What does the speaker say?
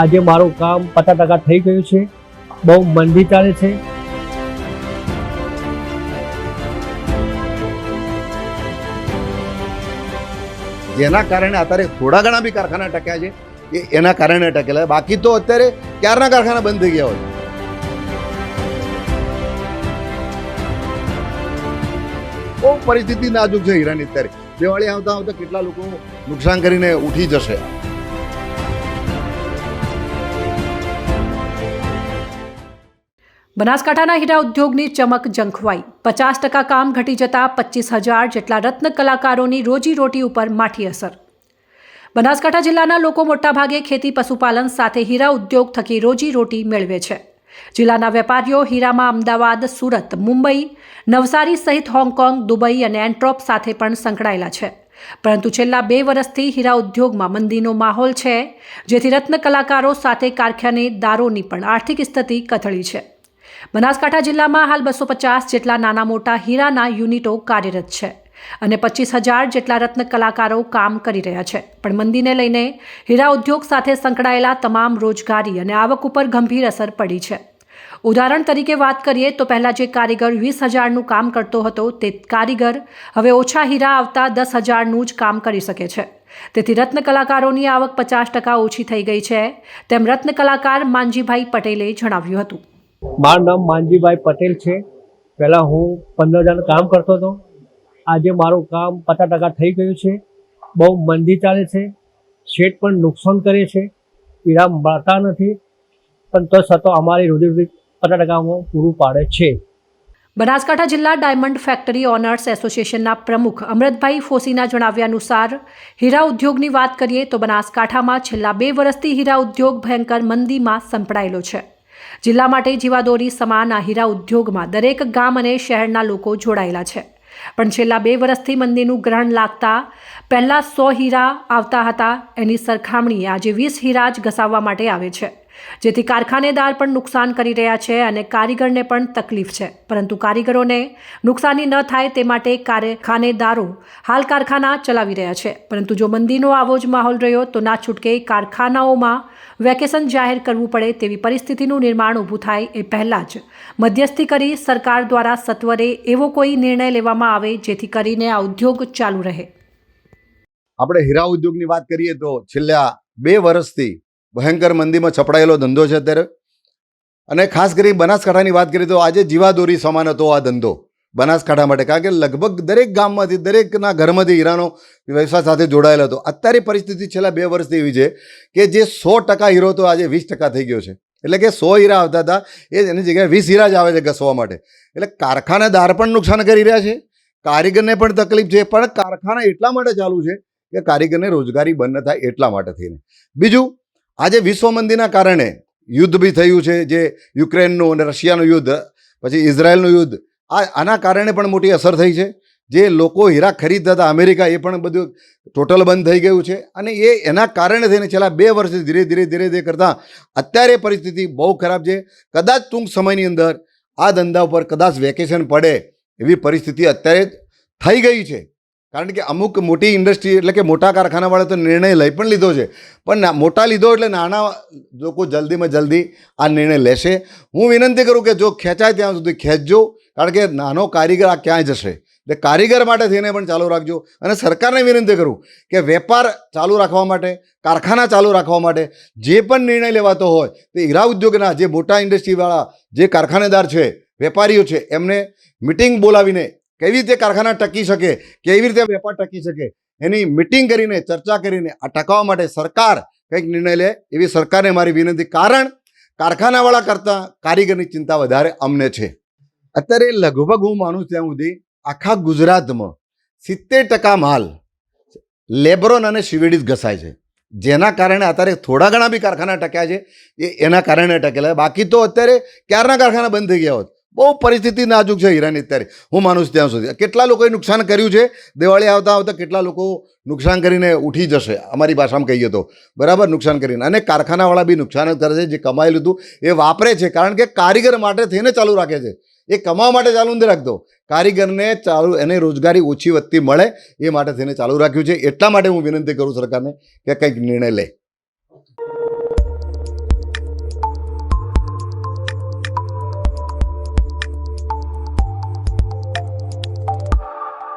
આજે મારું કામ પચાસ ટકા થઈ ગયું છે. બહુ મંદી ચાલે છે. જેના કારણે અત્યારે થોડા ઘણા બી કારખાના ટક્યા છે એ એના કારણે ટકેલા બાકી તો અત્યારે ક્યારના કારખાના બંધ થઈ ગયા હોય? બહુ પરિસ્થિતિ નાજુક છે હીરાની અત્યારે. દિવાળી આવતા આવતા કેટલા લોકો નુકસાન કરીને ઉઠી જશે. બનાસકાંઠાના હીરા ઉદ્યોગની ચમક ઝંખવાઈ. પચાસ ટકા કામ ઘટી જતા પચીસ હજાર જેટલા રત્ન કલાકારોની રોજીરોટી ઉપર માઠી અસર. બનાસકાંઠા જિલ્લાના લોકો મોટાભાગે ખેતી પશુપાલન સાથે હીરા ઉદ્યોગ થકી રોજીરોટી મેળવે છે. જિલ્લાના વેપારીઓ હીરામાં અમદાવાદ, સુરત, મુંબઈ, નવસારી સહિત હોંગકોંગ, દુબઈ અને એન્ટ્રોપ સાથે પણ સંકળાયેલા છે. પરંતુ છેલ્લા બે વર્ષથી હીરા ઉદ્યોગમાં મંદીનો માહોલ છે, જેથી રત્ન કલાકારો સાથે કારખાનેદારોની પણ આર્થિક સ્થિતિ કથળી છે. બનાસકાંઠા જિલ્લામાં હાલ બસો પચાસ જેટલા નાના મોટા હીરાના યુનિટો કાર્યરત છે અને પચીસ હજાર જેટલા રત્ન કલાકારો કામ કરી રહ્યા છે. પણ મંદીને લઈને હીરા ઉદ્યોગ સાથે સંકળાયેલા તમામ રોજગારી અને આવક ઉપર ગંભીર અસર પડી છે. ઉદાહરણ તરીકે વાત કરીએ તો પહેલાં જે કારીગર વીસ હજારનું કામ કરતો હતો તે કારીગર હવે ઓછા હીરા આવતા દસ હજારનું જ કામ કરી શકે છે. તેથી રત્ન કલાકારોની આવક પચાસ ટકા ઓછી થઈ ગઈ છે, તેમ રત્ન કલાકાર માનજીભાઈ પટેલે જણાવ્યું હતું. મારું નામ માનજીભાઈ પટેલ છે. પહેલાં હું પંદર હજારનું કામ કરતો હતો. આજે મારું કામ પચાસ ટકા થઈ ગયું છે. બહુ મંદી ચાલે છે. શેઠ પણ નુકસાન કરે છે. હીરા મળતા નથી. પણ તો છતાં અમારી રોજીરોટી પચાસ ટકામાં પૂરું પાડે છે. બનાસકાંઠા જિલ્લા ડાયમંડ ફેક્ટરી ઓનર્સ એસોસિએશનના પ્રમુખ અમૃતભાઈ ફોસીના જણાવ્યા અનુસાર, હીરા ઉદ્યોગની વાત કરીએ તો બનાસકાંઠામાં છેલ્લા બે વર્ષથી હીરા ઉદ્યોગ ભયંકર મંદીમાં સંપડાયેલો છે. જિલ્લા માટે જીવાદોરી સમાન આ હીરા ઉદ્યોગમાં દરેક ગામ અને શહેરના લોકો જોડાયેલા છે. પણ છેલ્લા બે વર્ષથી મંદીનું ગ્રહણ લાગતા પહેલાં સો હીરા આવતા હતા. એની સરખામણીએ આજે વીસ હીરા જ ઘસાવવા માટે આવે છે. જેથી કારખાનેદાર પણ નુકસાન કરી રહ્યા છે અને કારીગરને પણ તકલીફ છે. પરંતુ કારીગરોને નુકસાની ન થાય તે માટે કારખાનેદારો હાલ કારખાના ચલાવી રહ્યા છે. પરંતુ જો મંદીનો આવો જ માહોલ રહ્યો તો ના છૂટકે કારખાનાઓમાં વેકેશન જાહેર કરવું પડે તેવી પરિસ્થિતિનું નિર્માણ ઊભું થાય એ પહેલાં જ. મધ્યસ્થી કરી સરકાર દ્વારા સત્વરે એવો કોઈ નિર્ણય લેવામાં આવે જેથી કરીને આ ઉદ્યોગ ચાલુ રહે. આપણે હીરા ઉદ્યોગની વાત કરીએ તો છેલ્લા બે વર્ષથી ભયંકર મંદીમાં છપડાયેલો ધંધો છે અત્યારે. અને ખાસ કરી બનાસકાંઠાની વાત કરીએ તો આજે જીવાદોરી સમાન હતો આ ધંધો બનાસકાંઠા માટે. કારણ કે લગભગ દરેક ગામમાંથી, દરેકના ઘરમાંથી હીરાનો વ્યવસાય સાથે જોડાયેલો હતો. અત્યારે પરિસ્થિતિ છેલ્લા બે વર્ષથી એવી છે કે જે સો ટકા હીરો તો આજે વીસ ટકા થઈ ગયો છે. એટલે કે સો હીરા આવતા હતા, એ એની જગ્યાએ વીસ હીરા જ આવે છે ઘસવા માટે. એટલે કારખાનેદાર પણ નુકસાન કરી રહ્યા છે. કારીગરને પણ તકલીફ છે, પણ કારખાના એટલા માટે ચાલુ છે કે કારીગરને રોજગારી બંધ ન થાય એટલા માટે થઈને. બીજું આજે વિશ્વમંદીના કારણે યુદ્ધ બી થયું છે, જે યુક્રેનનું અને રશિયાનું યુદ્ધ, પછી ઇઝરાયલનું યુદ્ધ, આ આના કારણે પણ મોટી અસર થઈ છે. જે લોકો હીરા ખરીદતા હતા, અમેરિકા એ પણ બધું ટોટલ બંધ થઈ ગયું છે અને એ એના કારણે થઈને છેલ્લા બે વર્ષથી ધીરે ધીરે ધીરે ધીરે કરતાં અત્યારે પરિસ્થિતિ બહુ ખરાબ છે. કદાચ ટૂંક સમયની અંદર આ ધંધા ઉપર કદાચ વેકેશન પડે એવી પરિસ્થિતિ અત્યારે થઈ ગઈ છે. કારણ કે અમુક મોટી ઇન્ડસ્ટ્રી, એટલે કે મોટા કારખાનાવાળા તો નિર્ણય લઈ પણ લીધો છે. પણ મોટા લીધો એટલે નાના લોકો જલ્દીમાં જલ્દી આ નિર્ણય લેશે. હું વિનંતી કરું કે જો ખેંચાય ત્યાં સુધી ખેંચજો, કારણ કે નાનો કારીગર આ ક્યાંય જશે? એટલે કારીગર માટે થઈને પણ ચાલુ રાખજો. અને સરકારને વિનંતી કરું કે વેપાર ચાલુ રાખવા માટે, કારખાના ચાલુ રાખવા માટે જે પણ નિર્ણય લેવાતો હોય, તે હીરા ઉદ્યોગના જે મોટા ઇન્ડસ્ટ્રીવાળા, જે કારખાનેદાર છે, વેપારીઓ છે, એમને મિટિંગ બોલાવીને કેવી રીતે કારખાના ટકી શકે, કેવી રીતે વેપાર ટકી શકે, એની મિટિંગ કરીને, ચર્ચા કરીને, આ ટકાવવા માટે સરકાર કંઈક નિર્ણય લે એવી સરકારને મારી વિનંતી. કારણ કારખાનાવાળા કરતાં કારીગરની ચિંતા વધારે અમને છે. અત્યારે લગભગ હું માનું ત્યાં સુધી આખા ગુજરાતમાં સિત્તેર ટકા માલ લેબરોન અને શિવેડી જ ઘસાય છે. જેના કારણે અત્યારે થોડા ઘણા બી કારખાના ટક્યા છે, એ એના કારણે ટકેલા બાકી તો અત્યારે ક્યારના કારખાના બંધ થઈ ગયા હોત? બહુ પરિસ્થિતિ નાજુક છે હીરાની અત્યારે. હું માનું છું ત્યાં સુધી. કેટલા લોકોએ નુકસાન કર્યું છે? દિવાળી આવતા આવતા કેટલા લોકો નુકસાન કરીને ઉઠી જશે? અમારી ભાષામાં કહીએ તો. બરાબર? નુકસાન કરીને. અને કારખાનાવાળા બી નુકસાન કરે છે, જે કમાયેલું હતું, એ વાપરે છે. કારણ કે કારીગર માટે થઈને ચાલુ રાખે છે. એ કમાવા માટે ચાલુ નથી રાખતો. કારીગરને ચાલુ, એને રોજગારી ઓછી વધતી મળે, એ માટે થઈને ચાલુ રાખ્યું છે. એટલા માટે હું વિનંતી કરું સરકારને કે કંઈક નિર્ણય લે.